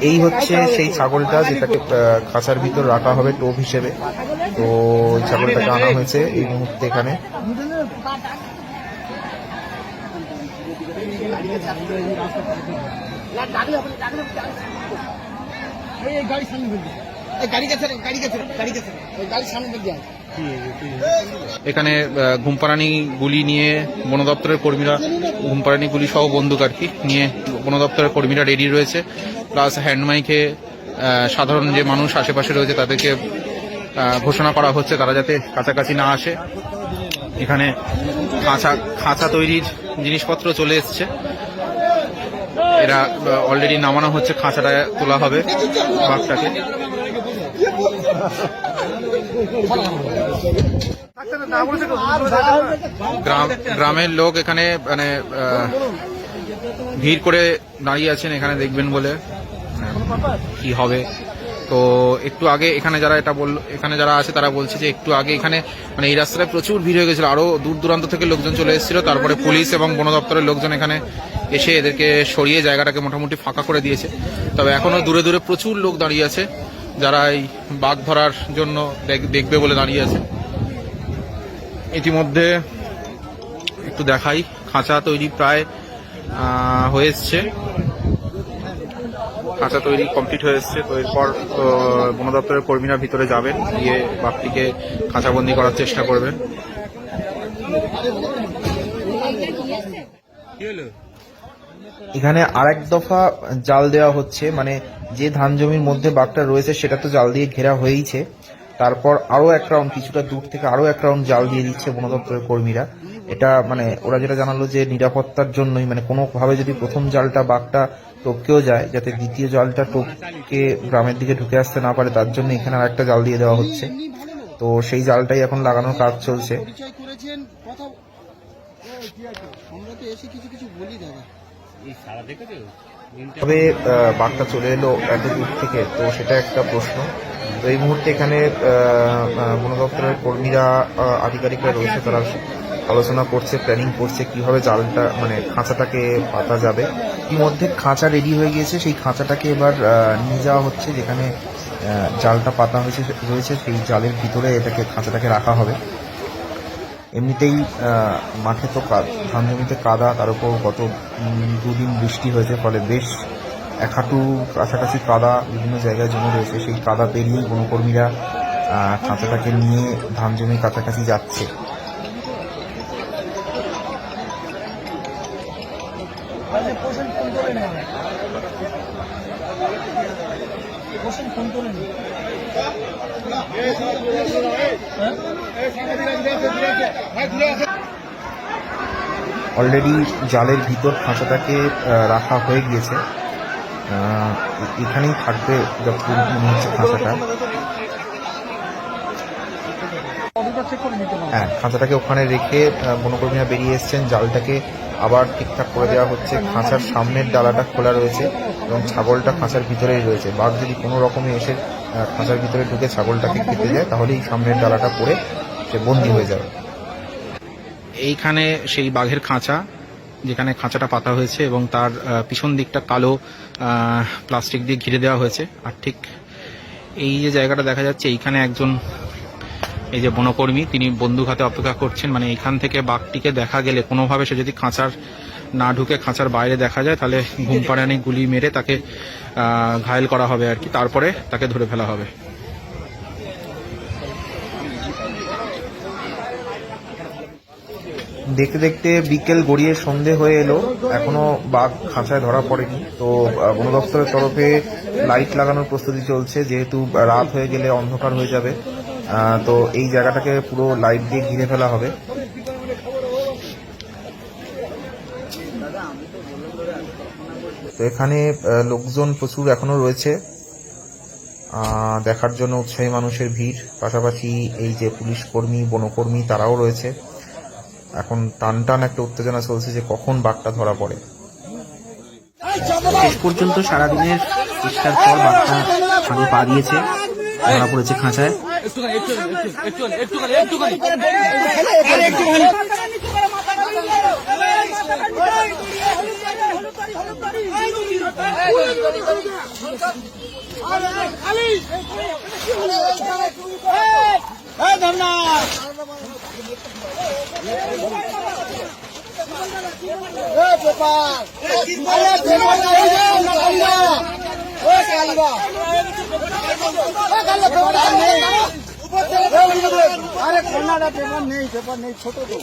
এই হচ্ছে সেই ছাগলটা যেটাকে খাঁচার ভিতর রাখা হবে টোপ হিসেবে। তো ছাগলটাকে আনা হয়েছে এই মুহূর্তে এখানে। গাড়ি সামনে গাড়ি গেছে গাড়ি গেছে গাড়ি গেছে গাড়ি সামনে এখানে ঘুমপাড়ানি গুলি নিয়ে বন দপ্তরের কর্মীরা, ঘুমপাড়ানি গুলি সহ বন্দুক আর কি নিয়ে বন দপ্তরের কর্মীরা রেডি রয়েছে। প্লাস হ্যান্ড মাইকে সাধারণ যে মানুষ আশেপাশে রয়েছে তাদেরকে ঘোষণা করা হচ্ছে তারা যাতে কাছাকাছি না আসে। এখানে খাঁচা খাঁচা তৈরির জিনিসপত্র চলে এসছে। এরা অলরেডি নামানো হচ্ছে খাঁচাটা তোলা হবে বাঘটাকে। গ্রামের লোক এখানে মানে ভিড় করে দাঁড়িয়ে আছেন, এখানে দেখবেন বলে কি হবে। তো একটু আগে এখানে যারা এটা বলল, এখানে যারা আছে, তারা বলছে যে একটু আগে এখানে মানে এই রাস্তায় প্রচুর ভিড় হয়ে গেছিল। আরও দূর দূরান্ত থেকে লোকজন চলে এসেছিল। তারপরে পুলিশ এবং বন দপ্তরের লোকজন এখানে এসে এদেরকে সরিয়ে জায়গাটাকে মোটামুটি ফাঁকা করে দিয়েছে। তবে এখনও দূরে দূরে প্রচুর লোক দাঁড়িয়ে আছে। যারা এই বাঘ ধরার জন্য দেখ- দেখবে বলে দাঁড়িয়ে আছে। ইতিমধ্যে একটু দেখাই, খাঁচা তৈরি প্রায় হয়ে এসছে। খাঁচা তৈরি কমপ্লিট হয়ে এসছে। তো এরপর বন দপ্তরের কর্মীরা ভিতরে যাবেন, গিয়ে বাঘটিকে খাঁচাবন্দি করার চেষ্টা করবেন। এখানে আরেক দফা জাল দেওয়া হচ্ছে মানে যে ধান জমির মধ্যে বাঘটা রয়েছে সেটা তো জাল দিয়ে ঘেরা হয়েইছে। তারপর আরও এক রাউন্ড কিছুটা দূর থেকে আরও এক রাউন্ড জাল দিয়ে দিচ্ছে বন দপ্তরের কর্মীরা। এটা মানে ওরা যেটা জানালো যে নিরাপত্তার জন্যই মানে কোনোভাবে যদি প্রথম জালটা বাঘটা টপকেও যায়, যাতে দ্বিতীয় জালটা টপকে গ্রামের দিকে ঢুকে আসতে না পারে, তার জন্য এখানে আরেকটা জাল দিয়ে দেওয়া হচ্ছে। তো সেই জালটাই এখন লাগানোর কাজ চলছে। কিছু কিছু বলি দাদা। তবে বাঘটা চলে এলো এত দূর থেকে, তো সেটা একটা প্রশ্ন। তো এই মুহূর্তে এখানে বন দপ্তরের কর্মীরা আধিকারিকরা রয়েছে, তারা আলোচনা করছে প্ল্যানিং করছে কীভাবে জালটা মানে খাঁচাটাকে পাতা যাবে। ইতিমধ্যে খাঁচা রেডি হয়ে গিয়েছে, সেই খাঁচাটাকে এবার নিয়ে যাওয়া হচ্ছে, যেখানে জালটা পাতা হয়েছে, রয়েছে, সেই জালের ভিতরে এটাকে, খাঁচাটাকে রাখা হবে। এমনিতেই মাঠে তো ধান জমিতে কাদা, তার উপর গত দুদিন বৃষ্টি হয়েছে, ফলে বেশ এক হাঁটু কাছাকাছি কাদা বিভিন্ন জায়গায় জমে রয়েছে। সেই কাদা পেরিয়েই বনকর্মীরা খাঁচাটাকে নিয়ে ধান জমির কাছাকাছি যাচ্ছে। অলরেডি জালের ভিতর খাঁচাটাকে রাখা হয়ে গিয়েছে। এখানেই থাকবে যতদিন মনে হচ্ছে খাঁচাটা। হ্যাঁ খাঁচাটাকে ওখানে রেখে বনকর্মীরা বেরিয়ে এসছেন। জালটাকে আবার ঠিকঠাক করে দেওয়া হচ্ছে। খাঁচার সামনের ডালাটা খোলা রয়েছে এবং ছাগলটা খাঁচার ভিতরেই রয়েছে। বাঘ যদি কোনো রকমে এসে খাঁচার ভিতরে ঢুকে ছাগলটাকে খেতে যায় তাহলে এই সামনের ডালাটা পড়ে সে বন্দি হয়ে যাবে। এইখানে সেই বাঘের খাঁচা, যেখানে খাঁচাটা পাতা হয়েছে এবং তার পিছন দিকটা কালো প্লাস্টিক দিয়ে ঘিরে দেওয়া হয়েছে। আর ঠিক এই যে জায়গাটা দেখা যাচ্ছে, এইখানে একজন এই যে বনকর্মী, তিনি বন্দুক হাতে অপেক্ষা করছেন। মানে এইখান থেকে বাঘটিকে দেখা গেলে কোনোভাবে সে যদি খাঁচার না ঢুকে খাঁচার বাইরে দেখা যায়, তাহলে ঘুম পাড়ানি গুলি মেরে তাকে ঘায়েল করা হবে আর কি। তারপরে তাকে ধরে ফেলা হবে। দেখতে দেখতে বিকেল গড়িয়ে সন্ধে হয়ে এলো। এখনও বাঘ খাঁচায় ধরা পড়েনি। তো বন দপ্তরের তরফে লাইট লাগানোর প্রস্তুতি চলছে। যেহেতু রাত হয়ে গেলে অন্ধকার হয়ে যাবে তো এই জায়গাটাকে পুরো লাইট দিয়ে ঘিরে ফেলা হবে। তো এখানে লোকজন প্রচুর এখনও রয়েছে। আহ, দেখার জন্য উৎসাহী মানুষের ভিড়। পাশাপাশি এই যে পুলিশ কর্মী বনকর্মী তারাও রয়েছে। এখন টান টান একটা উত্তেজনা চলছে যে কখন বাঘটা ধরা পড়ে। শেষ পর্যন্ত সারাদিনের চেষ্টার পর বাঘটা ফাঁকে পা দিয়েছে ধরা পড়েছে খাঁচায় একটুখানি এই ধর্না এই পেপার আরে পেপার এই যে না কালিবা ও কালিবা ও কালিবা পেপার নেই আরে কোনাটা পেপার নেই পেপার নেই ছোট তো।